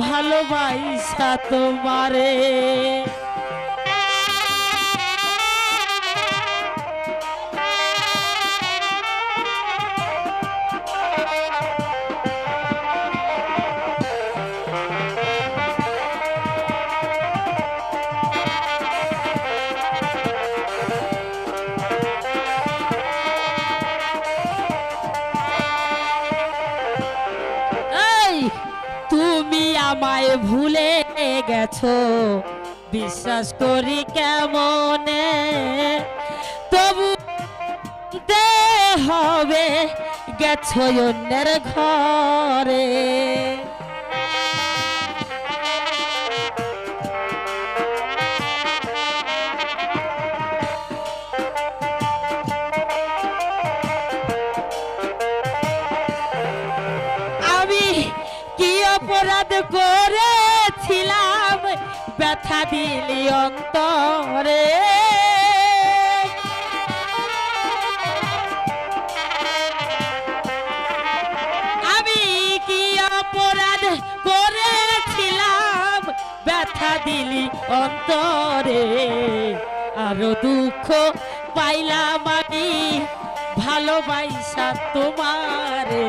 ভালোবাসা তোমারে। আমায় ভুলে গেছো। বিশ্বাস করি কেমনে? তবু হবে গেছো অন্যের ঘরে। করেছিলাম ব্যথা দিলি অন্তরে। আমি কি অপরাধ করেছিলাম ব্যথা দিলি অন্তরে? আরও দুঃখ পাইলাম আমি ভালোবাসা তোমারে।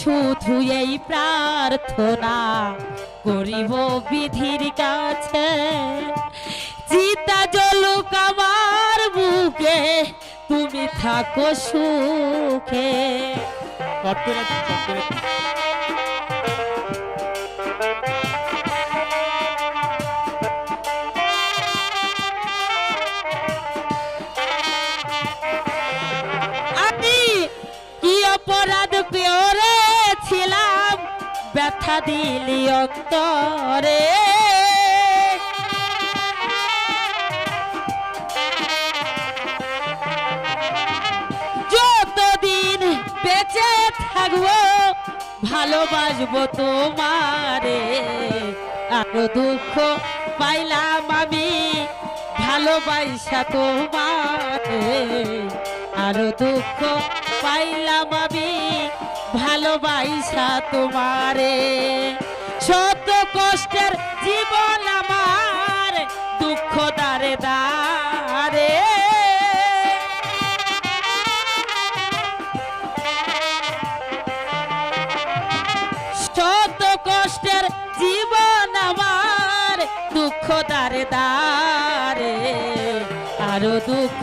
শুধু এই প্রার্থনা করিব বিধির কাছে। চিতা জলুক আমার বুকে তুমি থাকো সুখে। আমি কি অপরাধ ব্যথা দিলি অন্তরে। যতদিন বেঁচে থাকব, ভালোবাসবো তোমারে। আরও দুঃখ পাইলাম আমি, ভালোবাসা তোমারে। আরও দুঃখ পাইলাম আমি ভালোবাসা তোমারে। শত কষ্টের জীবন আমার, দুঃখ দারে দারে শত কষ্টের জীবন আমার, দুঃখ দারে দারে আরও দুঃখ